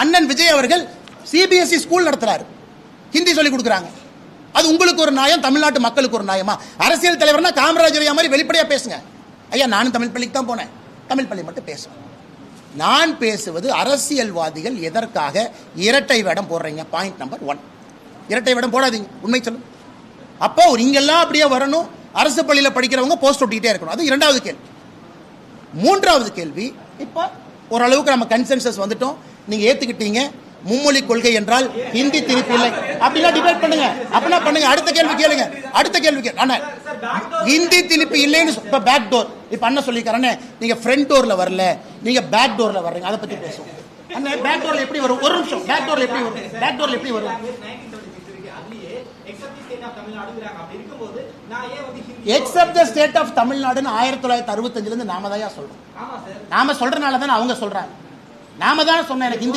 அண்ணன் விஜய் அவர்கள் CBSE school நடத்துறாரு. ஹிந்தி சொல்லி கொடுக்குறாங்க. அது உங்களுக்கு ஒரு நியாயம் தமிழ்நாட்டு மக்களுக்கு ஒரு நியாயமா? அரசியல் தலைவர்னா காமராஜர் ஐயா மாதிரி வெளிப்படையா பேசுங்க. ஐயா நானும் தமிழ் பள்ளிக்கு தான் போனேன். தமிழ் பள்ளி மட்டும் பேசுவேன் நான் பேசுவது அரசியல்வாதிகள் எதற்காக இரட்டை வேடம் போடுறீங்க? பாயிண்ட் நம்பர் ஒன் இரட்டை வேடம் போடாதீங்க. உண்மை சொல்லுங்க அப்போ நீங்கெல்லாம் அப்படியே வரணும். அரசு பள்ளியில் படிக்கிறவங்க போஸ்ட் ஒட்டிக்கிட்டே இருக்கணும். அது இரண்டாவது கேள்வி. மூன்றாவது கேள்வி இப்போ ஓரளவுக்கு நம்ம கன்சென்சஸ் வந்துட்டோம். நீங்க ஏத்துக்கிட்டீங்க. மும்மொழி கொள்கை என்றால் ஹிந்தி திருப்பி இல்லை. அப்படின்னா டிபேட் பண்ணுங்க. அப்படின்னா பண்ணுங்க. அடுத்த கேள்வி கேளுங்க. அடுத்த கேள்வி கேளு அண்ணா ஹிந்தி திருப்பி இல்லைன்னு சொ- இப்ப பேக் டோர் இப்ப அண்ணன் சொல்லிக்கிறேன்னு நீங்க ஃப்ரண்ட் டோர்ல வரல. நீங்க பேக் டோர்ல வர்றீங்க. அதை பத்தி பேசுவோம். அண்ணன் பேக் டோர்ல எப்படி வரும்? ஒரு நிமிஷம். பேக் டோர்ல எப்படி வரும்? பேக் டோர்ல எப்படி வரும்? எக்ஸப்ட் த ஸ்டேட் ஆஃப் தமிழ்நாடுன்னு ஆயிரத்தி தொள்ளாயிரத்தி அறுபத்தஞ்சுல இருந்து நாம தான் சொல்றோம். நாம சொல்றனால தானே அவங்க சொல்றாங்க. நாம தான் சொன்னேன் எனக்கு